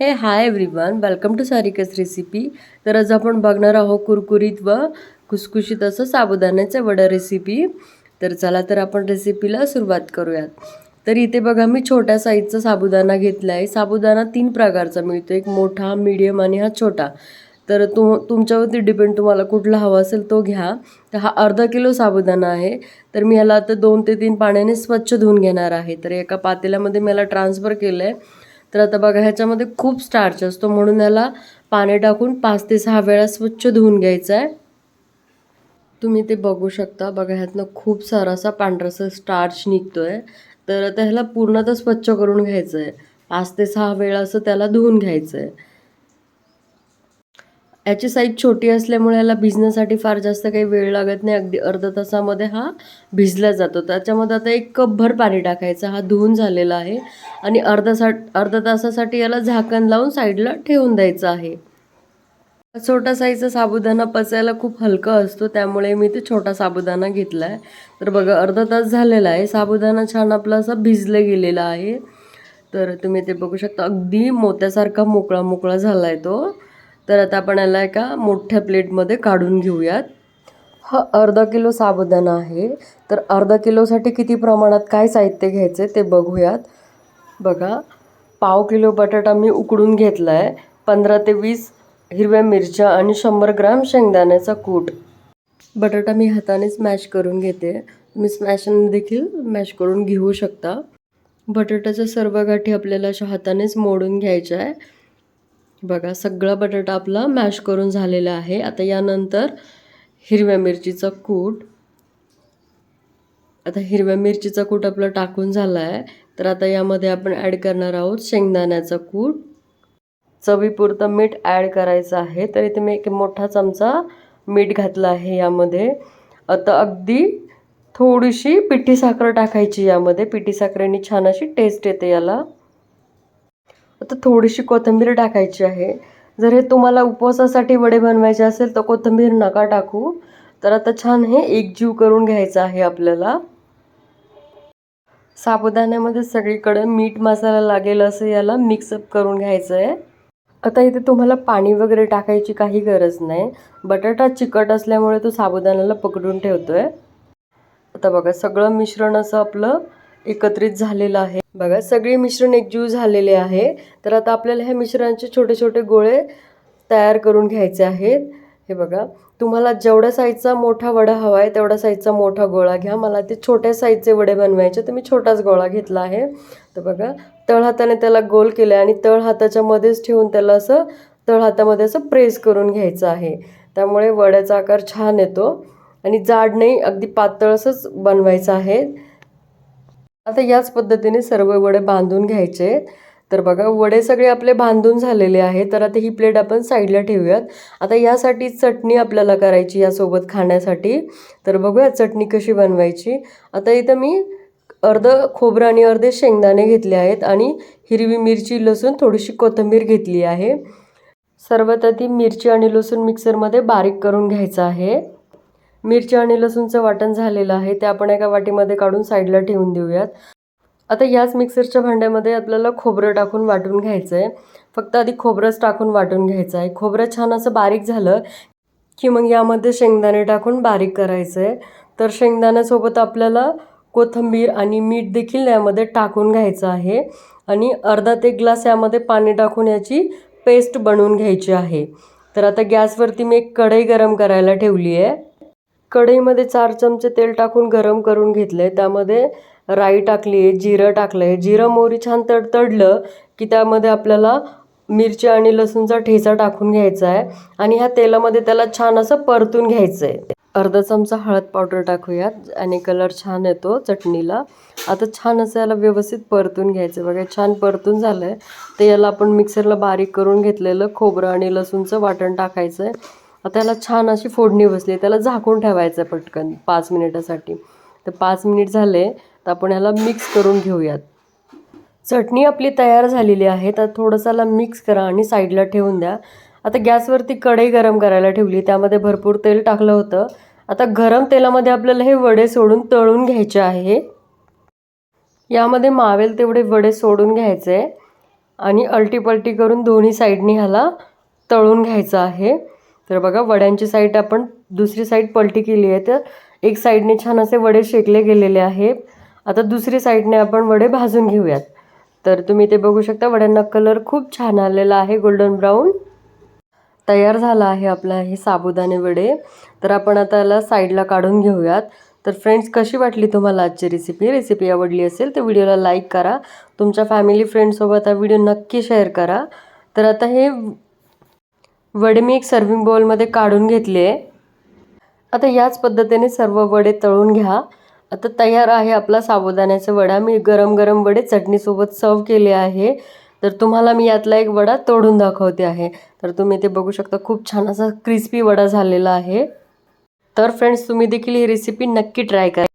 Hey hi everyone welcome to Sarika's recipe तर आज आपण बघणार आहोत कुरकुरीत व खुसखुशीत असं साबुदाण्याचं वडा रेसिपी तर चला तर आपण रेसिपीला सुरुवात करूयात. तर इथे बघा मी छोट्या साईजचा साबुदाणा घेतला आहे साबुदाणा तीन प्रकारचा मिळतो. एक मोठा मीडियम आणि हा छोटा. तर तु तुमच्यावरती डिपेंड तुम्हाला कुठला हवा असेल तो घ्या. तर हा अर्धा किलो साबुदाणा आहे. तर मी ह्याला आता दोन ते तीन पाण्याने स्वच्छ धुवून घेणार आहे. तर एका पातेल्यामध्ये मी याला ट्रान्सफर केलं आहे तर आता बघा ह्याच्यामध्ये खूप स्टार्च असतो. म्हणून याला पाणी टाकून पाच ते सहा वेळा स्वच्छ धुवून घ्यायचं आहे. तुम्ही ते बघू शकता. बघा ह्यातनं खूप सारा असा पांढरासा स्टार्च निघतो आहे तर आता ह्याला पूर्णतः स्वच्छ करून घ्यायचं आहे पाच ते सहा वेळा असं त्याला धुवून घ्यायचं आहे याची साईज छोटी असल्यामुळे याला भिजण्यासाठी फार जास्त काही वेळ लागत नाही. अगदी अर्धा तासामध्ये हा भिजला जातो. त्याच्यामध्ये आता एक कपभर पाणी टाकायचं. हा धुवून झालेला आहे. आणि अर्धा सा अर्धा तासासाठी याला झाकण लावून साईडला ठेवून द्यायचं आहे. छोटा साईजचा साबुदाणा पचायला खूप हलका असतो. त्यामुळे मी ते छोटा साबुदाणा घेतला आहे तर बघा अर्धा तास झालेला आहे. साबुदाणा छान आपला असा भिजलं गेलेला आहे. तर तुम्ही ते बघू शकता. अगदी मोत्यासारखा मोकळा मोकळा झाला आहे तो. तर आता आपण याला एका मोठ्या प्लेटमध्ये काढून घेऊयात. हा अर्धा किलो साबुदाणा आहे. तर अर्धा किलोसाठी किती प्रमाणात काय साहित्य घ्यायचे ते बघूयात. बघा पाव किलो बटाटा मी उकडून घेतला आहे पंधरा ते वीस हिरव्या मिरच्या आणि शंभर ग्राम शेंगदाण्याचा कूट. बटाटा मी हातानेच मॅश करून घेते. तुम्ही स्मॅशने देखील मॅश करून घेऊ शकता. बटाट्याच्या सर्व गाठी आपल्याला अशा हातानेच मोडून घ्यायच्या आहे. बघा सगळा बटाटा आपला मॅश करून झालेला आहे. आता यानंतर हिरव्या मिरचीचा कूट. आता हिरव्या मिरचीचा कूट आपला टाकून झाला आहे तर आता यामध्ये आपण ॲड करणार आहोत शेंगदाण्याचा कूट. चवीपुरतं मीठ ॲड करायचं आहे. तर इथे मी एक मोठा चमचा मीठ घातला आहे यामध्ये. आता अगदी थोडीशी पिठी साखर टाकायची यामध्ये. पिठी साखरेने छान अशी टेस्ट येते याला. आता थोडीशी कोथिंबीर टाकायची आहे. जर हे तुम्हाला उपवासासाठी वडे बनवायचे असेल तर कोथिंबीर नका टाकू. तर आता छान हे एकजीव करून घ्यायचं आहे आपल्याला. साबुदाण्यामध्ये सगळीकडे मीठ मसाला लागेल असं याला मिक्सअप करून घ्यायचं आहे आता इथे तुम्हाला पाणी वगैरे टाकायची काही गरज नाही. बटाटा चिकट असल्यामुळे तो साबुदाण्याला पकडून ठेवतो आहे आता बघा सगळं मिश्रण असं आपलं एकत्रित झालेलं आहे. बघा सगळे मिश्रण एकजीव झालेले आहे. तर आता आपल्याला ह्या मिश्रणाचे छोटे छोटे गोळे तयार करून घ्यायचे आहेत. हे बघा तुम्हाला जेवढ्या साईजचा मोठा वडा हवा आहे तेवढ्या साईजचा मोठा गोळा घ्या. मला ते छोट्या साईजचे वडे बनवायचे तर मी छोटाच गोळा घेतला आहे. तर बघा तळ हाताने त्याला गोल केलं आणि तळहाताच्या मध्येच ठेवून त्याला असं तळ हातामध्ये असं प्रेस करून घ्यायचं आहे. त्यामुळे वड्याचा आकार छान येतो. आणि जाड नाही अगदी पातळ असंच बनवायचं आहे. आता याच पद्धतीने सर्व वडे बांधून घ्यायचे तर बघा वडे सगळे आपले बांधून झालेले आहे तर आता ही प्लेट आपण साईडला ठेवूयात. आता यासाठी चटणी आपल्याला करायची यासोबत खाण्यासाठी. तर बघूया चटणी कशी बनवायची. आता इथं मी अर्धं खोबरं आणि अर्धे शेंगदाणे घेतले आहेत आणि हिरवी मिरची लसूण थोडीशी कोथिंबीर घेतली आहे. सर्वात आधी मिरची आणि लसूण मिक्सरमध्ये बारीक करून घ्यायचं आहे. मिरची आणि लसूणचं वाटण झालेलं आहे ते आपण एका वाटीमध्ये काढून साईडला ठेवून देऊयात. आता याच मिक्सरच्या भांड्यामध्ये आपल्याला खोबरं टाकून वाटून घ्यायचं आहे फक्त आधी खोबरंच टाकून वाटून घ्यायचं आहे खोबरं छान असं बारीक झालं की मग यामध्ये शेंगदाणे टाकून बारीक करायचं आहे तर शेंगदाण्यासोबत आपल्याला कोथिंबीर आणि मीठ देखील यामध्ये टाकून घ्यायचं आहे. आणि अर्धा ते ग्लास यामध्ये पाणी टाकून याची पेस्ट बनवून घ्यायची आहे. तर आता गॅसवरती मी एक कढई गरम करायला ठेवली आहे कढईमध्ये चार चमचे तेल टाकून गरम करून घेतलं आहे त्यामध्ये राई टाकली आहे जिरं टाकलं आहे जिरं मोहरी छान तडतडलं की त्यामध्ये आपल्याला मिरची आणि लसूणचा ठेचा टाकून घ्यायचा आहे आणि ह्या तेलामध्ये त्याला छान असं परतून घ्यायचं आहे अर्धा चमचा हळद पावडर टाकूयात आणि कलर छान येतो चटणीला. आता छान असं याला व्यवस्थित परतून घ्यायचं बघा छान परतून झालं आहे तर याला आपण मिक्सरला बारीक करून घेतलेलं खोबरं आणि लसूणचं वाटण टाकायचं आहे त्याला छान अशी फोडणी बसली. त्याला झाकून ठेवायचं आहे पटकन पाच मिनिटासाठी. तर पाच मिनिट झाले तर आपण ह्याला मिक्स करून घेऊयात. चटणी आपली तयार झालेली आहे तर थोडंसाला मिक्स करा आणि साईडला ठेवून द्या. आता गॅसवरती कढई गरम करायला ठेवली त्यामध्ये भरपूर तेल टाकलं होतं. आता गरम तेलामध्ये आपल्याला हे वडे सोडून तळून घ्यायचे आहे. यामध्ये मावेल तेवढे वडे सोडून घ्यायचे. आणि अल्टीपल्टी करून दोन्ही साईडनी ह्याला तळून घ्यायचं आहे. तर बघा वड्यांची साईड आपण दुसरी साईड पलटी केली आहे. तर एक साईडने छान असे वडे शेकले गेलेले आहे आता दुसरी साईडने आपण वडे भाजून घेऊयात. तर तुम्ही ते बघू शकता वड्यांना कलर खूप छान आलेला आहे गोल्डन ब्राऊन. तयार झाला आहे आपला हे साबुदाणे वडे. तर आपण आता याला साईडला काढून घेऊयात. तर फ्रेंड्स कशी वाटली तुम्हाला आजची रेसिपी रेसिपी आवडली असेल तर व्हिडिओला लाईक करा. तुमच्या फॅमिली फ्रेंडसोबत हा व्हिडिओ नक्की शेअर करा. तर आता हे वडे मी एक सर्विंग बाउलमध्ये काढून घेतले. आहे आता याच पद्धतीने सर्व वडे तळून घ्या. आता तयार आहे आपला साबुदाण्याचा वडा. मी गरम गरम वडे चटणीसोबत सर्व केले आहे. तर तुम्हाला मी यातला एक वडा तोडून दाखवते आहे. तर तुम्ही ते बघू शकता खूप छान असा क्रिस्पी वडा झालेला आहे. तर फ्रेंड्स तुम्ही देखील ही रेसिपी नक्की ट्राय करा.